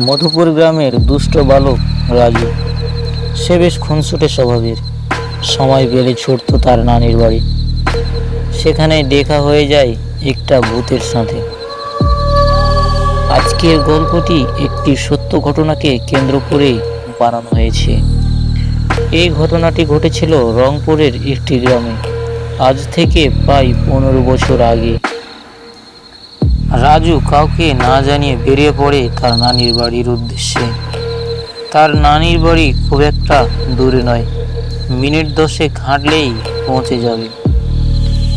মধুপুর গ্রামের দুষ্ট বালক রাজু। সে বেশ খুনসুটে স্বভাবের। সময় পেলে ছুটতো তার নানির বাড়ি। সেখানে দেখা হয়ে যায় একটা ভূতের সাথে। আজকের গল্পটি একটি সত্য ঘটনাকে কেন্দ্র করে বানানো হয়েছে। এই ঘটনাটি ঘটেছিল রংপুরের একটি গ্রামে। আজ থেকে প্রায় পনেরো বছর আগে। রাজু কাউকে না জানিয়ে বেরিয়ে পড়ে তার নানির বাড়ির উদ্দেশ্যে। তার নানির বাড়ি খুব একটা দূরে নয়, মিনিট দশেক হাঁটলেই পৌঁছে যাবে।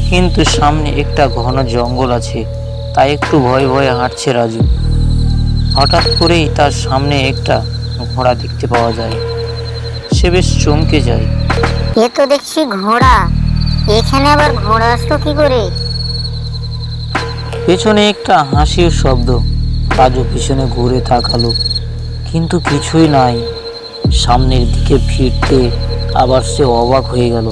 কিন্তু সামনে একটা ঘন জঙ্গল আছে, তাই একটু ভয়ে ভয়ে হাঁটছে রাজু। হঠাৎ করেই তার সামনে একটা ঘোড়া দেখতে পাওয়া যায়। সে বেশ চমকে যায়। এ তো দেখছি ঘোড়া। এখানে আবার ঘোড়া আসলো কি করে? পেছনে একটা হাসির শব্দ। রাজু পিছনে ঘুরে তাকালো। কিন্তু কিছুই নাই। সামনের দিকে ফিরতে আবার সে অবাক হয়ে গেল।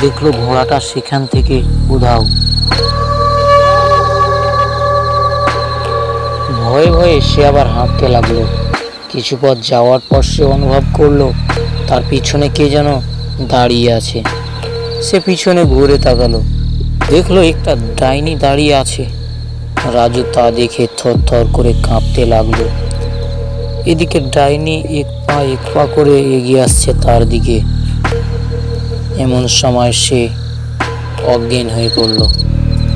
দেখল ঘোড়াটা সেখান থেকে উধাও। ভয়ে ভয়ে সে আবার হাঁটতে লাগল। কিছু পথ যাওয়ার পর সে অনুভব করল, তার পিছনে কে যেন দাঁড়িয়ে আছে। সে পিছনে ঘুরে তাকালো। দেখল একটা ডাইনি দাঁড়িয়ে আছে। রাজু তা দেখে থর থর করে কাঁপতে লাগল। এদিকে ডাইনি এক পা এক পা করে এগিয়ে আসছে তার দিকে। এমন সময় সে অজ্ঞান হয়ে পড়ল।